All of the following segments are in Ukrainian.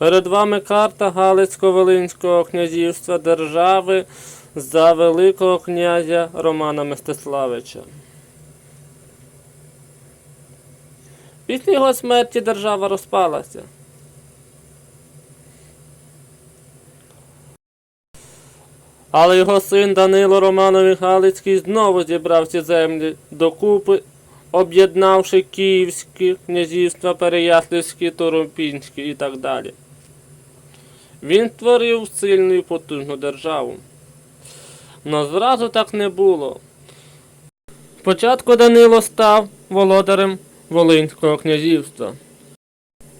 Перед вами карта Галицько-Волинського князівства держави за Великого князя Романа Мстиславича. Після його смерті держава розпалася. Але його син Данило Романович Галицький знову зібрав ці землі докупи, об'єднавши Київське князівства, Переяславське, Торопінське і так далі. Він створив сильну і потужну державу. Но зразу так не було. Спочатку Данило став володарем Волинського князівства.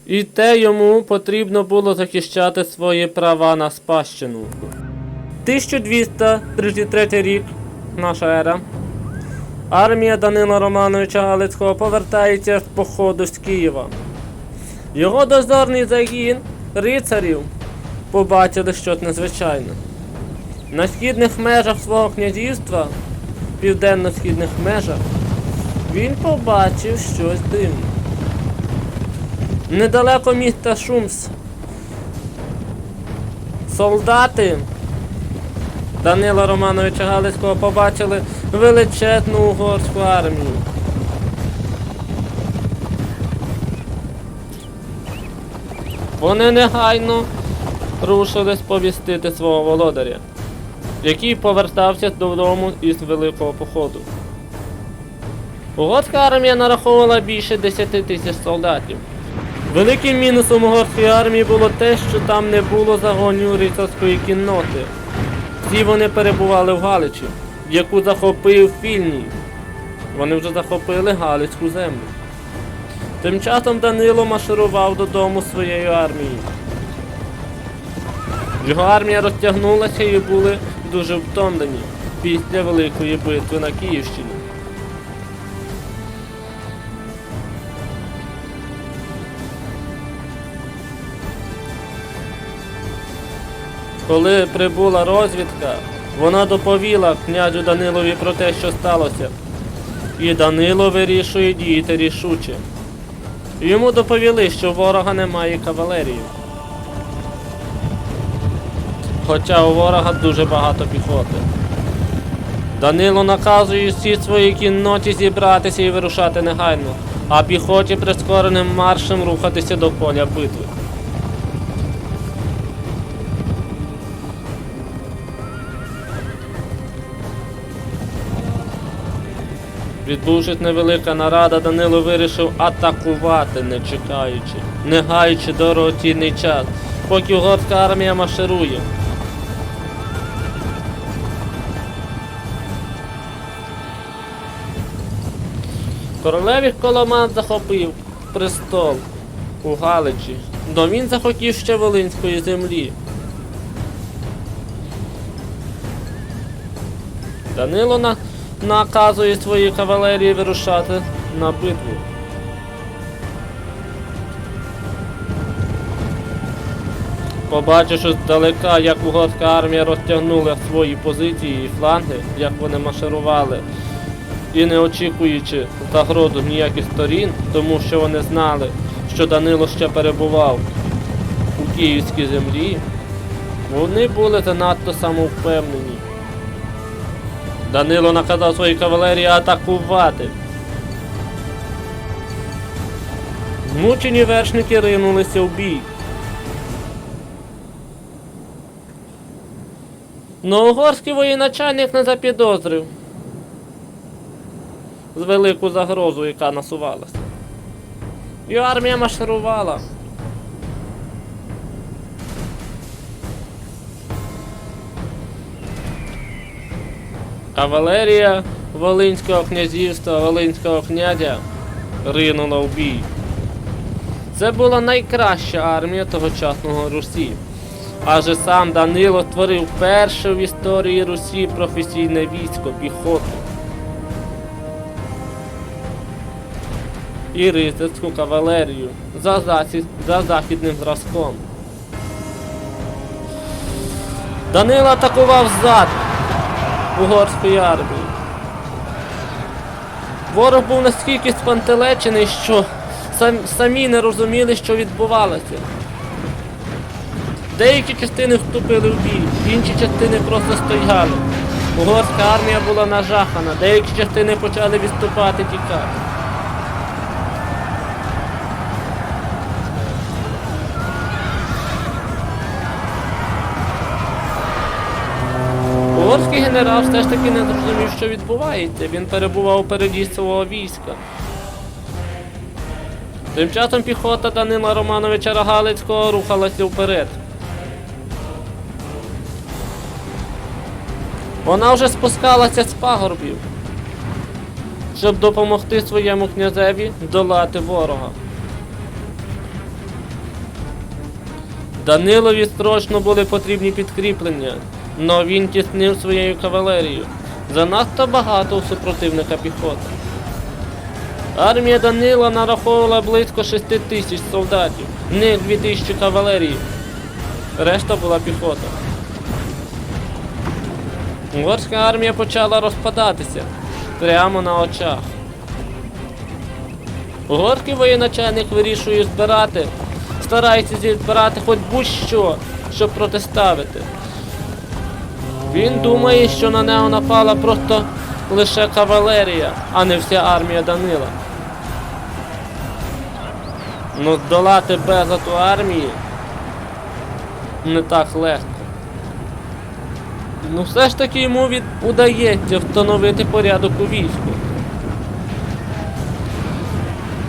І те йому потрібно було захищати свої права на спадщину. 1233 рік, наша ера. Армія Данила Романовича Галицького повертається з походу з Києва. Його дозорний загін рицарів побачили щось незвичайне. На східних межах свого князівства, південно-східних межах, він побачив щось дивне. Недалеко міста Шумс. Солдати Данила Романовича Галицького побачили величезну угорську армію. Вони негайно рушили сповістити свого володаря, який повертався додому із великого походу. Угорська армія нараховувала більше 10 тисяч солдатів. Великим мінусом угорської армії було те, що там не було загонів рицарської кінноти. Всі вони перебували в Галичі, яку захопив Фільній. Вони вже захопили Галицьку землю. Тим часом Данило марширував додому своєю армією. Його армія розтягнулася і були дуже втомлені після Великої битви на Київщині. Коли прибула розвідка, вона доповіла князю Данилові про те, що сталося. І Данило вирішує діяти рішуче. Йому доповіли, що ворога немає кавалерії. Хоча у ворога дуже багато піхоти. Данило наказує всі свої кінноті зібратися і вирушати негайно, а піхоті прискореним маршем рухатися до поля битви. Відбувшись невелика нарада, Данило вирішив атакувати, не чекаючи, не гаючи дорогоцінний час, поки угорська армія марширує. Королеві Коломан захопив престол у Галичі, но він захотів ще Волинської землі. Данило на... наказує своїй кавалерії вирушати на битву. Побачивши здалека, як угорська армія розтягнула свої позиції і фланги, як вони марширували, і не очікуючи загроду ніяких сторін, тому що вони знали, що Данило ще перебував у київській землі, вони були занадто самовпевнені. Данило наказав своїй кавалерії атакувати. Змучені вершники ринулися в бій. Но угорський воєначальник не запідозрив з велику загрозу, яка насувалася. І армія марширувала. Кавалерія Волинського князівства, Волинського князя ринула в бій. Це була найкраща армія тогочасного Русі. Адже сам Данило створив перше в історії Русі професійне військо піхоту. І рицарську кавалерію за, засід, за західним зразком. Данило атакував ззад угорської армії. Ворог був настільки спантелечений, що сам, самі не розуміли, що відбувалося. Деякі частини вступили в бій, інші частини просто стояли. Угорська армія була нажахана, деякі частини почали відступати тікати. Генерал все ж таки не зрозумів, що відбувається. Він перебував упереді свого війська. Тим часом піхота Данила Романовича Рогалицького рухалася вперед. Вона вже спускалася з пагорбів, щоб допомогти своєму князеві долати ворога. Данилові строчно були потрібні підкріплення, но він тіснив своєю кавалерією. Занадто багато у супротивника піхоти. Армія Данила нараховувала близько 6 тисяч солдатів, в них 2 тисячі кавалерії. Решта була піхота. Угорська армія почала розпадатися прямо на очах. Угорський воєначальник вирішує збирати, старається зібрати хоч будь-що, щоб протиставити. Він думає, що на нього напала просто лише кавалерія, а не вся армія Данила. Ну здолати безлату армії не так легко. Ну все ж таки йому від... удається встановити порядок у війську.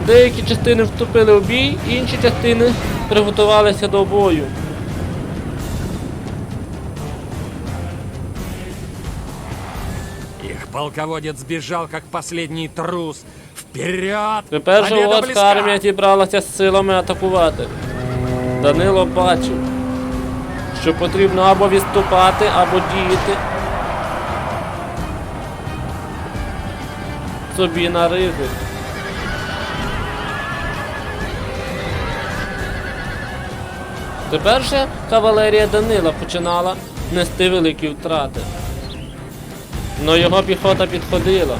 Деякі частини вступили в бій, інші частини приготувалися до бою. Их полководец сбежал, как последний трус. Вперед! Тепер же Победа армія зібралася з силами атакувати. Данило бачив, що потрібно або відступати, або діяти собі на ризик. Тепер же кавалерія Данила починала нести великі втрати. Но його піхота підходила.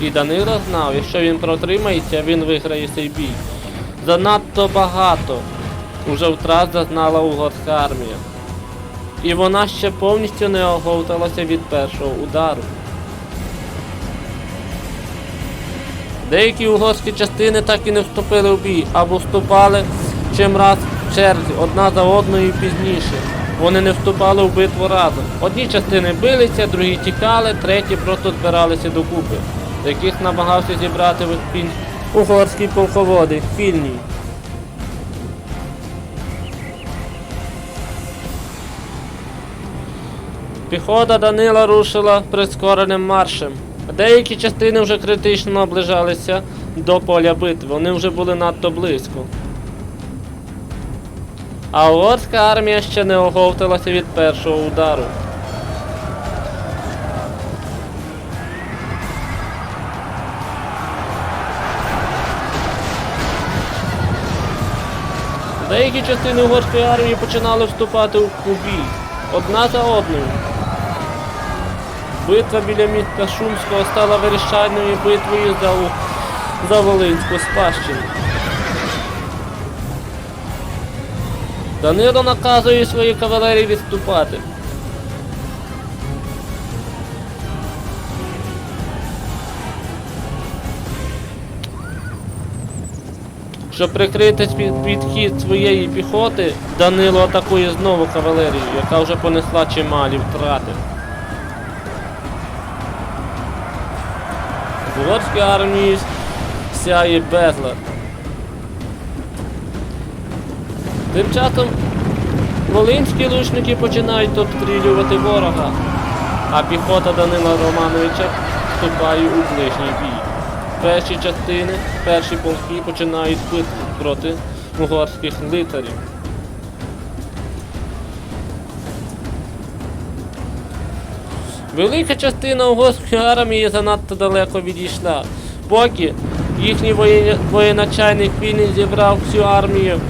І Данило знав, якщо він протримається, він виграє цей бій. Занадто багато уже втрат зазнала угорська армія. І вона ще повністю не оговталася від першого удару. Деякі угорські частини так і не вступили в бій, або вступали чим раз в черзі, одна за одною пізніше. Вони не вступали в битву разом. Одні частини билися, другі тікали, треті просто збиралися докупи, яких намагався зібрати він угорський полководець Фільній. Піхота Данила рушила прискореним маршем. Деякі частини вже критично наближалися до поля битви, вони вже були надто близько. А угорська армія ще не оговталася від першого удару. Деякі частини угорської армії починали вступати у бій, одна за одною. Битва біля міста Шумського стала вирішальною битвою за, за Волинську спадщину. Данило наказує своїй кавалерії відступати. Щоб прикрити підхід своєї піхоти, Данило атакує знову кавалерію, яка вже понесла чималі втрати. В армії сяє безлад. Тим часом волинські лучники починають обстрілювати ворога, а піхота Данила Романовича вступає у ближній бій. Перші частини, перші полки починають битву проти угорських лицарів. Велика частина угорської армії занадто далеко відійшла. Поки їхній воєн- воєначальник Вільний зібрав всю армію,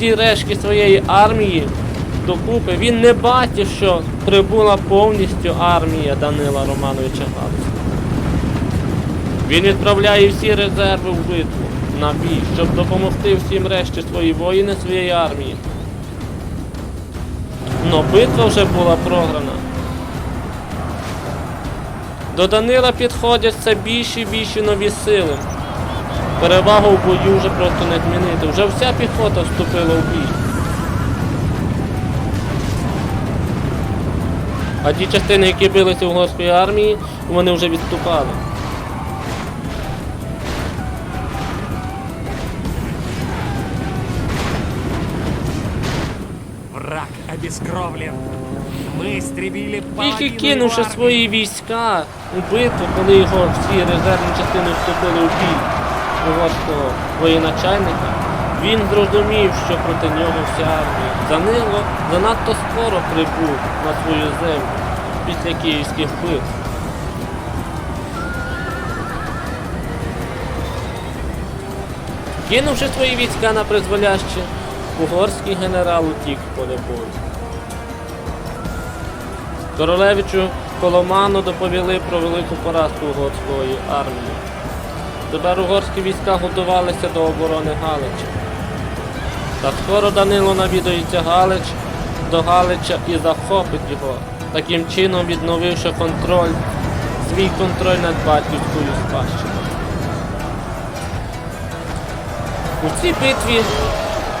всі рештки своєї армії докупи, він не бачив, що прибула повністю армія Данила Романовича Галицького. Він відправляє всі резерви в битву на бій, щоб допомогти всім решті свої воїни своєї армії. Но битва вже була програна. До Данила підходять все більші і більші нові сили. Перевагу в бою вже просто не змінити. Вже вся піхота вступила в бій. А ті частини, які билися в угорської армії, вони вже відступали. Враг обескровлен. Мы истребили Тільки кинувши свої війська у битву, коли його всі резервні частини вступили в бій угорського воєначальника, він зрозумів, що проти нього вся армія. Данило занадто скоро прибув на свою землю після київських битв. Кинувши свої війська на призволяще, угорський генерал утік в поле бою. Королевичу Коломану доповіли про велику поразку угорської армії. Тепер угорські війська готувалися до оборони Галича. Та скоро Данило навідується Галич до Галича і захопить його, таким чином відновивши контроль, свій контроль над батьківською спадщиною. У цій битві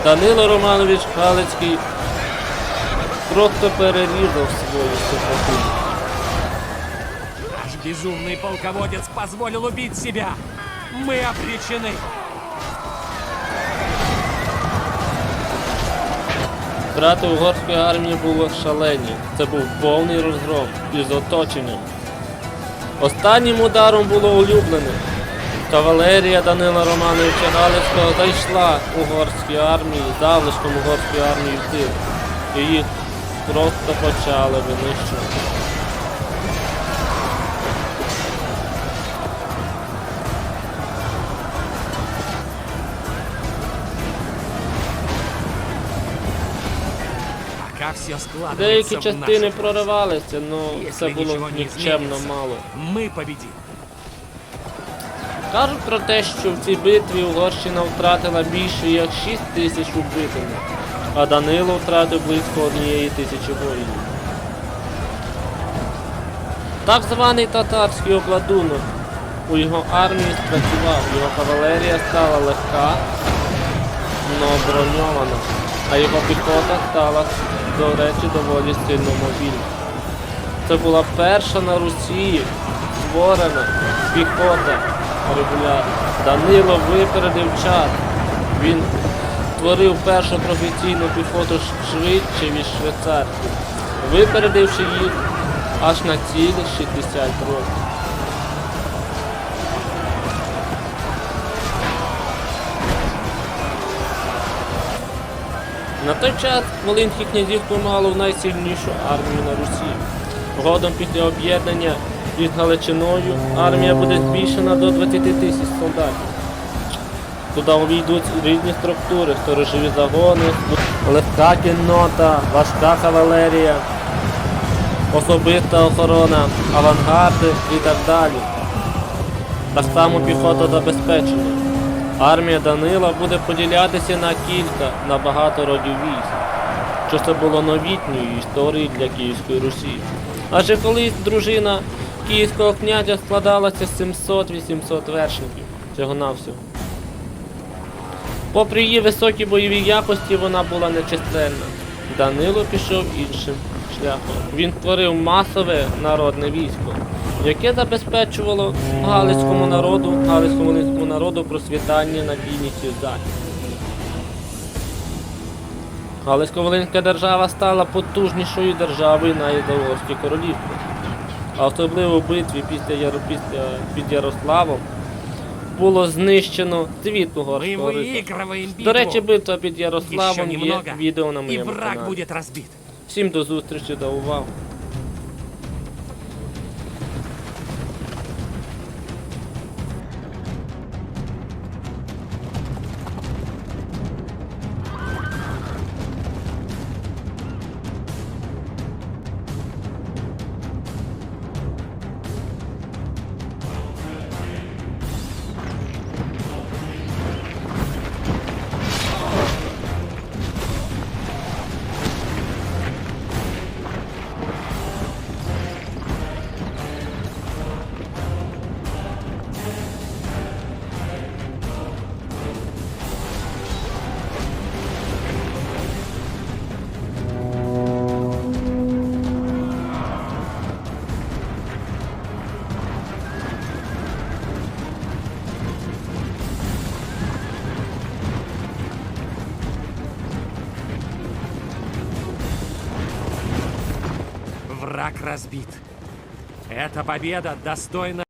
Данило Романович Галицький просто перерізав свою супротивність. Наш безумный полководец позволил убить себя. Мы обречены. Втрати угорської армії були шалені. Це був повний розгром із оточенням. Останнім ударом було улюблене. Кавалерія Данила Романовича Галицького зайшла угорській армії, залишком угорської армії в тил. І їх просто почали винищувати. Деякі частини проривалися, але це було нікчемно мало. Мы победим. Кажуть про те, що в цій битві Угорщина втратила більше як 6 тисяч убитими, а Данило втратив близько однієї тисячі воїнів. Так званий татарський обладунок у його армії спрацював, його кавалерія стала легка, но броньована, а його піхота стала, до речі, доволі сильно мобільна. Це була перша на Росії створена піхота регулярна. Данило випередив час. Він створив першу професійну піхоту швидше від швейцарських, випередивши їх аж на цілих 60 років. На той час Волинських князівство мало найсильнішу армію на Русі. Згодом після об'єднання із Галичиною армія буде збільшена до 20 тисяч солдатів. Туди увійдуть різні структури, сторожові загони, легка кіннота, важка кавалерія, особиста охорона, авангарди і так далі. Так само піхота забезпечення. Армія Данила буде поділятися на кілька, на багато родів військ, що це було новітньою історією для Київської Русі. Адже колись дружина київського князя складалася з 700-800 вершників цього навсього. Попри її високі бойові якості, вона була нечисленна. Данило пішов іншим шляхом. Він створив масове народне військо, яке забезпечувало галицькому народу, галицькому волинському народу просвітання, надійність і захист. Галицько-Волинська держава стала потужнішою державою навіть за Угорське королівство. А особливо в битві після, Яро... після під Ярославом було знищено світ Мы угорського рицаря. выигрываем битву. До речі, битва під Еще Ярославом є немного, відео на и моєму враг каналі. будет разбит. Всім до зустрічі, до уваги. Враг разбит. Эта победа достойна